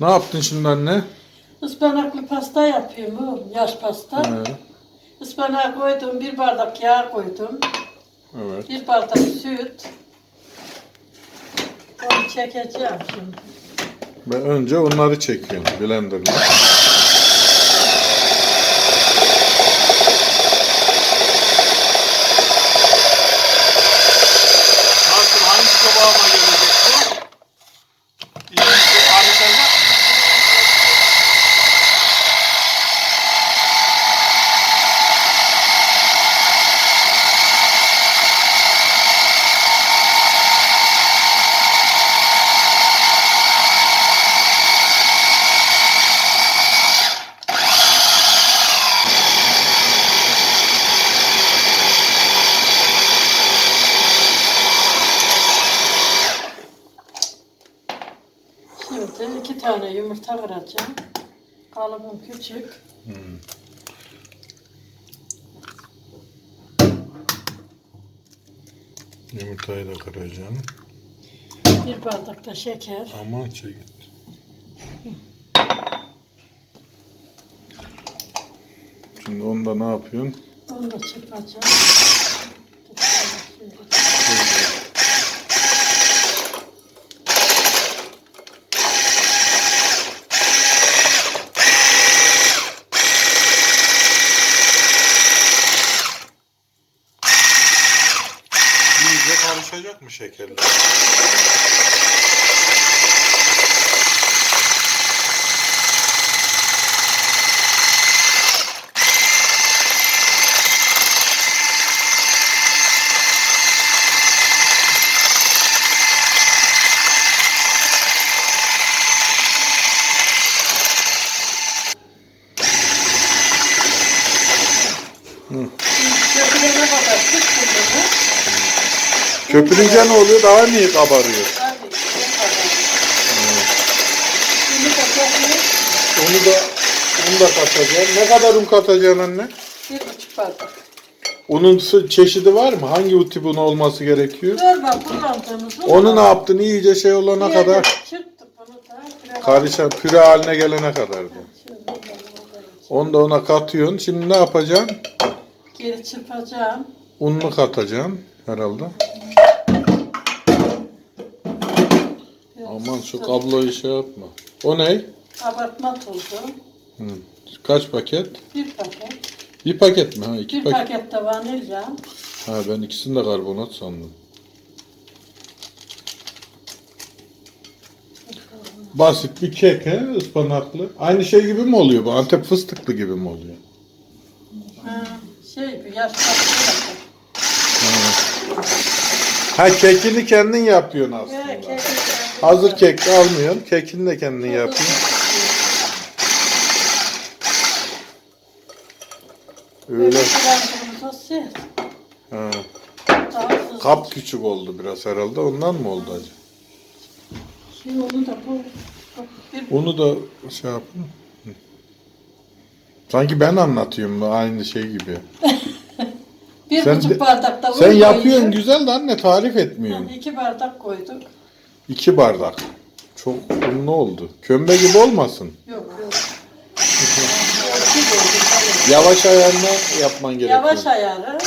Ne yaptın şimdi anne? Ispanaklı pasta yapıyorum oğlum. Yaş pasta. He, Ispanağı koydum. Bir bardak yağ koydum. evet. Bir bardak süt. Onu çekeceğim şimdi. Ben önce onları çekiyorum blenderla. Nasıl hangi kıvama gelecek bu? İyi arıtacak mı? Şimdi iki tane yumurta kıracağım. Kalıbım küçük. Yumurtayı da kıracağım. Bir bardak da şeker. Aman çek. Şimdi onda ne yapıyorsun? Onu da çırpacağım. Karışacak mı şekerle? Köpürene kadar süt koyuyorum. Köpürünce ne oluyor? Daha mı iyi kabarıyor? Bir Onu da onu da katacağım. Ne kadar un katacaksın anne? bir buçuk bardak. Unun çeşidi var mı? Hangi tip un olması gerekiyor? Normal kullandığımız un. Onu ne yaptın? İyice şey olana Diğerleri kadar Çırptık bunu da. biraz- karışan püre haline gelene kadar oraya. Onu da ona katıyorsun. Şimdi ne yapacaksın? Geri çırpacağım. Ununu katacaksın herhalde. Aman şu tuz, kabloyu şey yapma. O ne? Kabartma tozu. Hı. Kaç paket? Bir paket. Bir paket mi? Ha, iki Bir paket. paket de vanilya. Ha ben ikisini de karbonat sandım. Basit bir kek he, ıspanaklı. Aynı şey gibi mi oluyor bu? Antep fıstıklı gibi mi oluyor? Ha, şey bir yaş. Ha kekini kendin yapıyorsun aslında. Evet, kendim Hazır kek de almıyorsun. Kekini de kendin. Böyle Öyle. sert. Ha. Kap küçük oldu biraz herhalde. Ondan mı oldu acaba? Şimdi onu da bu. Onu da şey yapın. Sanki ben anlatıyorum aynı şey gibi. Bir Sen buçuk bardak da un Sen yapıyorsun güzel de anne tarif etmiyorsun. Yani iki bardak koyduk. İki bardak. Çok unlu oldu. Kömbe gibi olmasın. Yok yok. Yavaş ayarla yapman gerekiyor. Yavaş ayarı.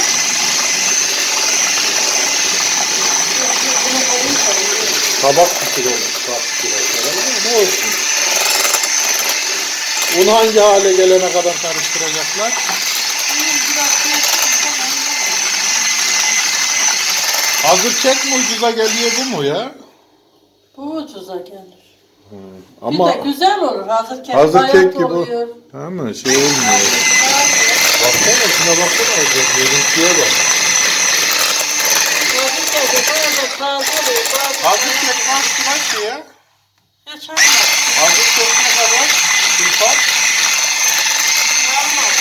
Tabak küçük olmuş. Tabak küçük olmuş. Ne olsun. Un hangi hale gelene kadar karıştıracaklar? Hazır kek mi ucuza geliyor bu mu ya? Bu ucuza gelir. Ama bir de güzel olur. Hazır kek hazır kek gibi oluyor. ama şey olmuyor. Baksana şuna baksana. Görüntüye bak. Hazır kek ki ya? Olmaz. Hazır kek ne kadar? Sultan? Olmaz.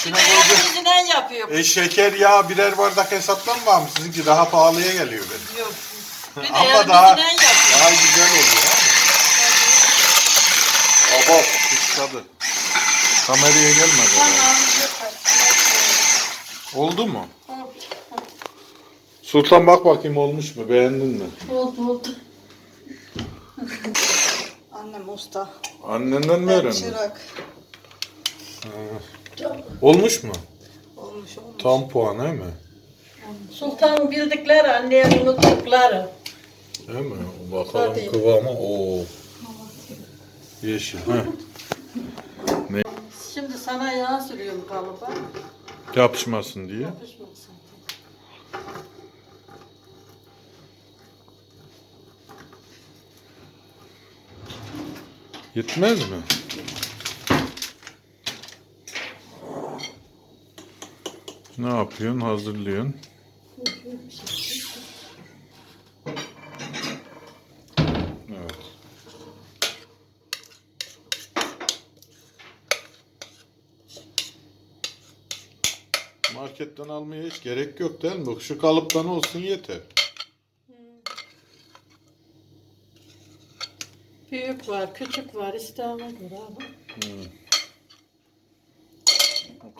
İçine Bir de koydu. yüzünden yapıyor. E şeker yağ birer bardak hesaplanmam. Sizinki daha pahalıya geliyor benim. Yok. Bir de Ama daha-. Daha güzel oluyor. Baba kutladı. Kameraya gelmedi. Tamam. yeter. Oldu mu? Sultan bak bakayım olmuş mu? Beğendin mi? Oldu oldu. Annem usta. Annenden mi Ben öğrendin? çırak. Olmuş mu? Olmuş olmuş. Tam puan değil mi? Sultanın bildikleri, annenin unuttukları. Değil mi? Bakalım Tabii. kıvamı. Oo. Yeşil. Heh. Şimdi sana yağ sürüyorum kalıba. Yapışmasın diye. Yapışmasın. Yetmez mi? Ne yapıyorsun? Hazırlıyorsun. Evet. Marketten almaya hiç gerek yok değil mi? Bak şu kalıptan olsun yeter. Büyük var, küçük var, isteğine göre ama.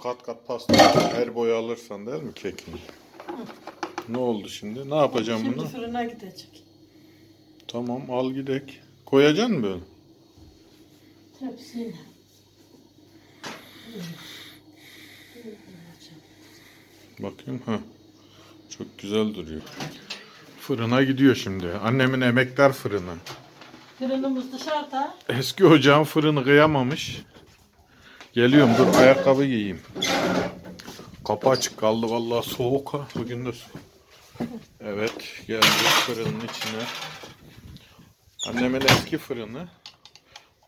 Kat kat pasta her boy alırsan değil mi kekini? Ne oldu şimdi? Ne yapacağım Şimdi bunu? fırına gidecek. Tamam al gidek. Koyacaksın mı böyle? Tepsiyle. Bakayım ha. Çok güzel duruyor. Fırına gidiyor şimdi. Annemin emektar fırını. Fırınımız dışarıda. Eski ocağın fırını kıyamamış. Geliyorum dur ayakkabı giyeyim. Kapı açık kaldı vallahi soğuk ha. Bugün de soğuk. Evet geldik fırının içine. Annemin eski fırını.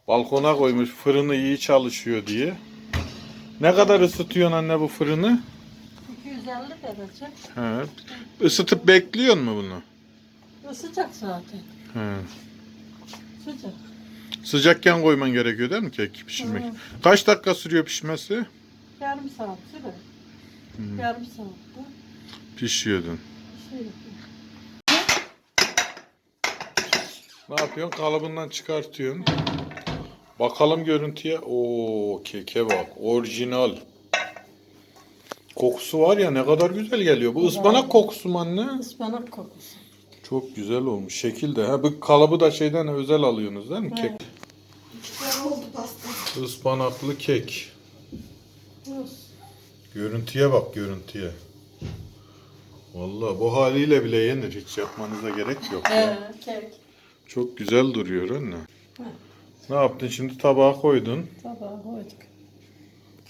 Balkona koymuş fırını iyi çalışıyor diye. Ne kadar ısıtıyorsun anne bu fırını? 250 derece. Evet. Isıtıp bekliyor mu bunu? Isıcak zaten. He. Sıcak. Sıcakken koyman gerekiyor değil mi kek pişirmek? Hı. Kaç dakika sürüyor pişmesi? Yarım saat sürer. Yarım saatte Pişiyordun. şey. Ne yapıyorsun? Kalıbından çıkartıyorsun. Bakalım görüntüye. Oo keke bak. Orijinal. Kokusu var ya ne kadar güzel geliyor. Bu ıspanak kokusu mu anne? Ispanak kokusu. Çok güzel olmuş. Şekil de. Ha, bu kalıbı da şeyden özel alıyorsunuz değil mi? Kek. Güzel oldu pasta. Ispanaklı kek. Rus. Görüntüye bak görüntüye. Vallahi bu haliyle bile yenir. Hiç yapmanıza gerek yok. Ya. kek. Çok güzel duruyor anne. Hı. Ne yaptın şimdi tabağa koydun. Tabağa koyduk.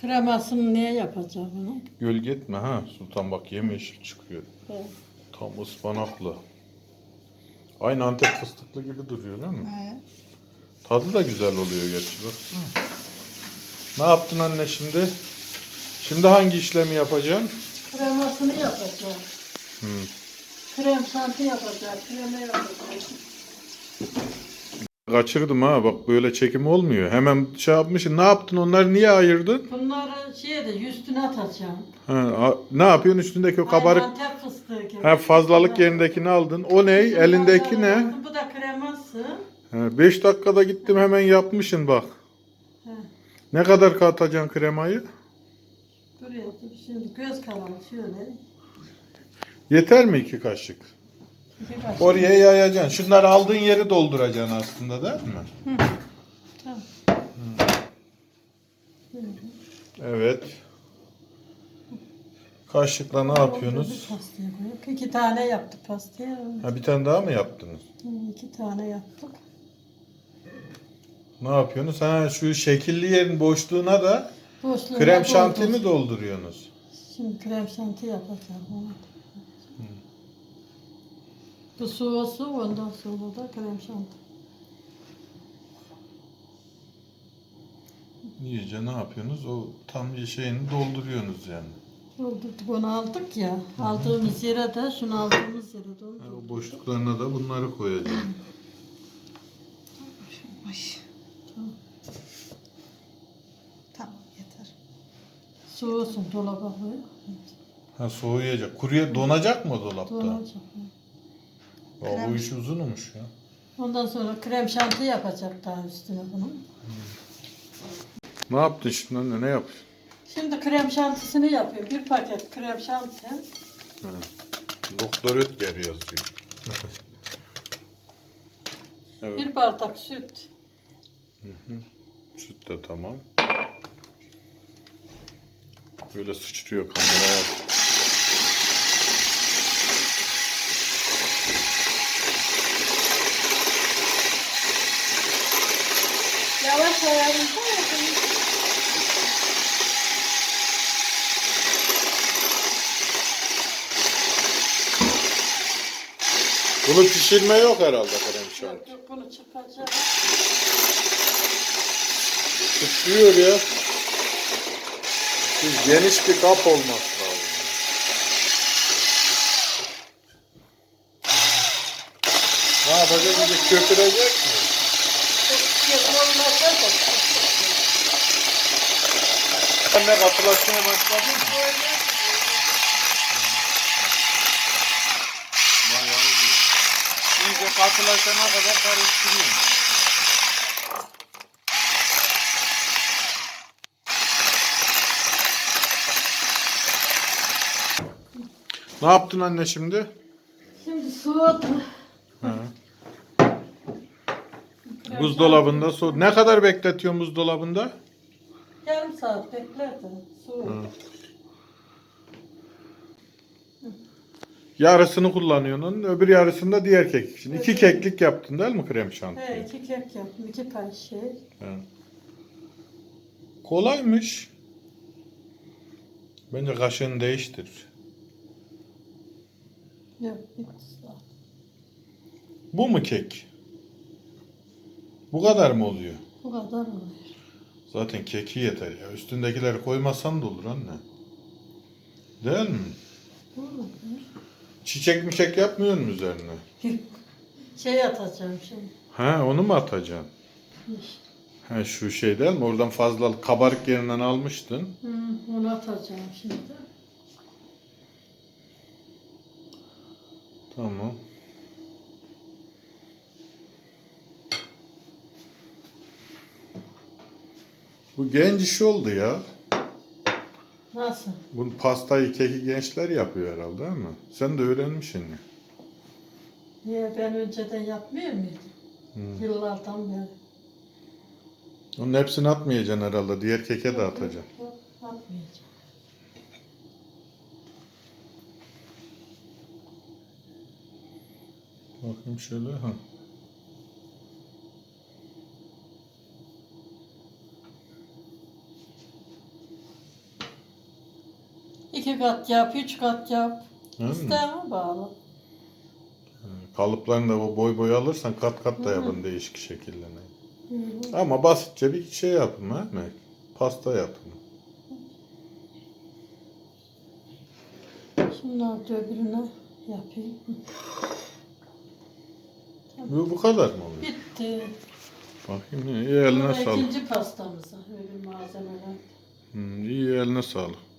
Kremasını niye yapacağım bunu? Gölge etme ha. Sultan bak yemyeşil çıkıyor. He. Tam ıspanaklı. Aynı Antep fıstıklı gibi duruyor değil mi? He. Tadı da güzel oluyor gerçi bak. Ne yaptın anne şimdi? Şimdi hangi işlemi yapacaksın? Kremasını yapacağım. Hı. Krem şanti yapacağım. Kreme yapacağım. Kaçırdım ha bak böyle çekim olmuyor. Hemen şey yapmışsın. Ne yaptın onları niye ayırdın? Bunları şeye de üstüne atacağım. Ha, a- ne yapıyorsun üstündeki o kabarık? Antep fıstığı gibi. Ha fazlalık yerindekini aldın. O ne? Şundan Elindeki ne? aldım. Bu da kreması. 5 dakikada gittim hemen yapmışsın bak. He. Ne kadar katacaksın kremayı? Dur. Şimdi göz kararı şöyle. Yeter mi iki kaşık? Oraya yayacaksın. Şunları aldığın yeri dolduracaksın aslında değil mi? Tamam. Evet. Kaşıkla ne yapıyorsunuz? Pastaya koyup iki tane yaptık pastaya. Ha bir tane daha mı yaptınız? Hı, İki tane yaptık. Ne yapıyorsunuz? Ha şu şekilli yerin boşluğuna da Boşluğuna krem şanti mi dolduruyorsunuz? Şimdi krem şanti yapacağım. onu. Bu soğusu ondan sonra da krem şanti. İyice ne yapıyorsunuz? O tam şeyini dolduruyorsunuz yani. Doldurduk onu aldık ya. Aldığımız yere de şunu aldığımız yere Ha, doldurduk. o boşluklarına da bunları koyacaksın. Ay. Tamam yeter. Soğusun dolaba koy. Ha soğuyacak. Kuruya donacak mı dolapta? Donacak. Ya, bu iş uzunmuş ya. Ondan sonra krem şanti yapacak daha üstüne bunun. Ne yaptın şimdi anne? Ne yapıyorsun? Şimdi krem şantisini yapıyorum. Bir paket krem şanti. Doktor Ötker yazıyor. evet. Bir bardak süt. Süt de tamam. Böyle sıçrıyor kameraya. Bunu pişirme yok herhalde krem şanti. Yok yok bunu çıkacağım. Sıçrıyor ya. Siz geniş bir kap olması lazım. Ne yapacak? Bir köpürecek mi? De katılaşmaya başladın mı? Bayağı iyi. İyice katılaşana kadar karıştırıyorum. Ne yaptın anne şimdi? Şimdi soğudu. Buzdolabında su. Ne kadar bekletiyor buzdolabında? Yarım saat beklerdi. Soğudu. Yarısını kullanıyorsun, öbür yarısını da diğer kek için. İki keklik yaptın değil mi krem şanti? He, iki kek yaptım. iki pay şey. He. Kolaymış. Bence kaşığını değiştir. Yok bitti. Bu mu kek? Bu kadar mı oluyor? Bu kadar oluyor. Zaten keki yeter ya. Üstündekileri koymasan da olur anne. Değil mi? Mu? Çiçek miçek yapmıyor mu üzerine? Şey atacağım şimdi. Ha onu mu atacaksın? Ha şu şey değil mi? Oradan fazla kabarık yerinden almıştın. Hı, onu atacağım şimdi. Tamam. Bu genç iş oldu ya. Nasıl? Bu pastayı keki gençler yapıyor herhalde değil mi? Sen de öğrenmişsin ya. Niye ben önceden yapmıyor muydum? Yıllardan beri. Onun hepsini atmayacaksın herhalde. Diğer keke de atacaksın. Yok, Yapmayacağım. Bakayım şöyle. Ha. İki kat yap, üç kat yap. Hı mı? İsteğine bağlı. Kalıplarını da o boy boy alırsan kat kat da yapın değişik hı. Ama basitçe bir şey yapın ha mi? Pasta yapın. Şunları da öbürüne yapayım. Bu, bu kadar mı oluyor? Bitti. Bakayım iyi eline Bu da sağlık. ikinci pastamız. Öbür malzemeler. Hı, iyi eline sağlık.